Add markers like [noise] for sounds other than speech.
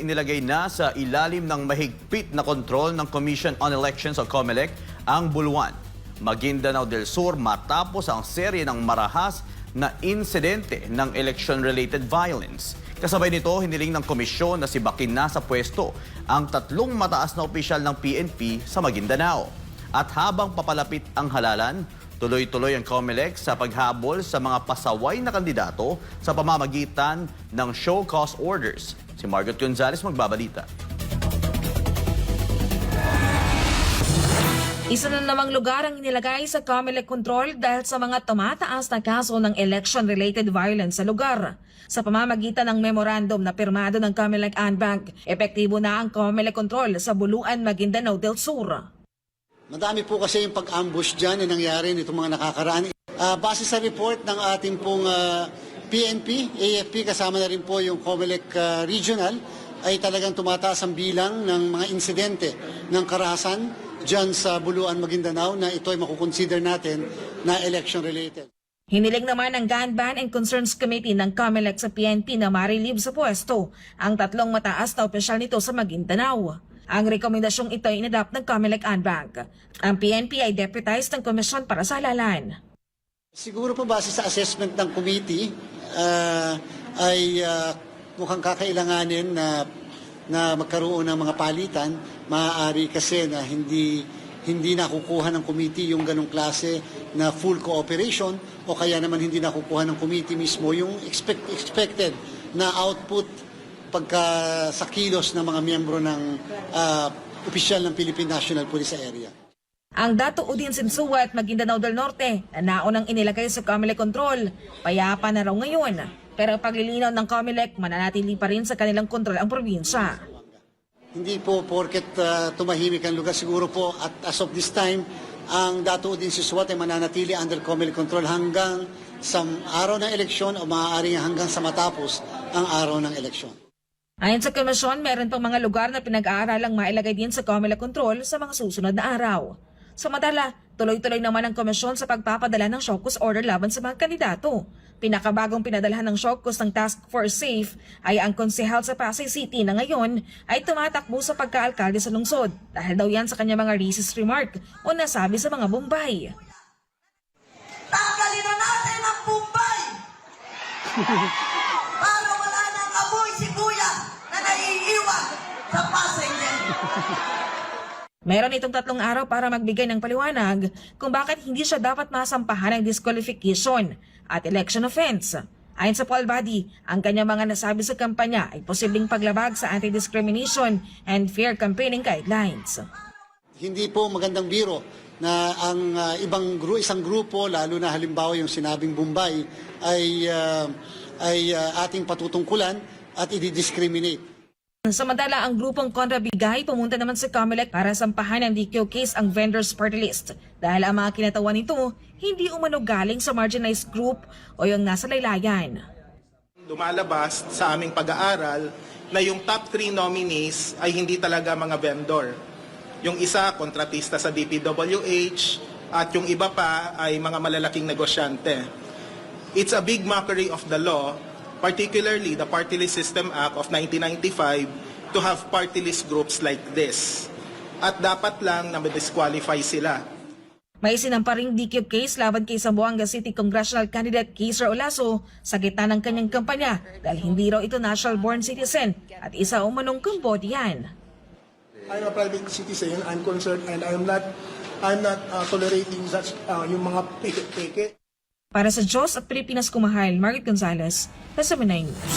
Inilagay na sa ilalim ng mahigpit na kontrol ng Commission on Elections o COMELEC ang Buluan, Maguindanao del Sur matapos ang serye ng marahas na insidente ng election-related violence. Kasabay nito, hiniling ng komisyon na si Bakin na sa pwesto ang tatlong mataas na opisyal ng PNP sa Maguindanao. At habang papalapit ang halalan, tuloy-tuloy ang COMELEC sa paghabol sa mga pasaway na kandidato sa pamamagitan ng show cause orders. Si Margaret Gonzalez magbabalita. Isa na namang lugar ang inilagay sa Comelec control dahil sa mga tumataas na kaso ng election-related violence sa lugar. Sa pamamagitan ng memorandum na pirmado ng Comelec Bank, epektibo na ang Comelec control sa Buluan, Maguindanao del Sur. Madami po kasi yung pag-ambush dyan na nangyari nitong mga nakakaraan. Ah, base sa report ng ating pong ah, PNP, AFP, kasama na rin po yung COMELEC ah, Regional, ay talagang tumataas ang bilang ng mga insidente ng karahasan dyan sa Buluan, Maguindanao na ito ay makukonsider natin na election-related. Hiniling naman ng Gun Ban and Concerns Committee ng COMELEC sa PNP na marilib sa pwesto ang tatlong mataas na opisyal nito sa Maguindanao. Ang rekomendasyong ito ay inadapt ng COMELEC Bank. Ang PNP ay deputized ng komisyon para sa halalan. Siguro po base sa assessment ng committee ah, ay ah, mukhang kakailanganin na na magkaroon ng mga palitan, maaari kasi na hindi hindi nakukuha ng committee yung ganong klase na full cooperation o kaya naman hindi nakukuha ng committee mismo yung expect, expected na output pagka sa kilos ng mga miyembro ng ah, opisyal ng Philippine National Police area. Ang Dato Udin Sinsuwa at Maguindanao del Norte na naunang inilagay sa Comelec Control, payapa na raw ngayon. Pero paglilinaw ng Comelec, mananatili pa rin sa kanilang kontrol ang probinsya. Hindi po porket ah, tumahimik ang lugar. Siguro po at as of this time, ang dato din si Suwat ay mananatili under Comelec control hanggang sa araw ng eleksyon o maaaring hanggang sa matapos ang araw ng eleksyon. Ayon sa komisyon, meron pang mga lugar na pinag-aaralang mailagay din sa Comelec Control sa mga susunod na araw. Samantala, tuloy-tuloy naman ang komisyon sa pagpapadala ng showcase order laban sa mga kandidato. Pinakabagong pinadalhan ng showcase ng Task Force Safe ay ang konsehal sa Pasay City na ngayon ay tumatakbo sa pagkaalkalde sa lungsod dahil daw yan sa kanya mga racist remark o nasabi sa mga Bombay. Tanggalin na natin ang Bombay! [laughs] Meron itong tatlong araw para magbigay ng paliwanag kung bakit hindi siya dapat masampahan ng disqualification at election offense. Ayon sa Paul Badi, ang kanyang mga nasabi sa kampanya ay posibleng paglabag sa anti-discrimination and fair campaigning guidelines. Hindi po magandang biro na ang ah, ibang gru isang grupo lalo na halimbawa yung sinabing Bombay ay ah, ay ah, ating patutungkulan at i-discriminate. Samantala, ang grupong Conra Bigay pumunta naman sa Comelec para sampahan ng DQ case ang vendors party list dahil ang mga kinatawan nito hindi umano galing sa marginalized group o yung nasa laylayan. lumalabas sa aming pag-aaral na yung top 3 nominees ay hindi talaga mga vendor. Yung isa, kontratista sa DPWH, at yung iba pa ay mga malalaking negosyante. It's a big mockery of the law, particularly the Party List System Act of 1995, to have party list groups like this. At dapat lang na ma-disqualify sila. May sinamparing DQ case laban kay Zamboanga City Congressional Candidate Kaiser Olaso sa gitna ng kanyang kampanya dahil hindi raw ito national-born citizen at isa umanong Cambodian. I'm a private citizen. I'm concerned and I'm not I'm not uh, tolerating such uh, yung mga peke-peke. Para sa Diyos at Pilipinas Kumahal, Margaret Gonzalez, sa 9 News.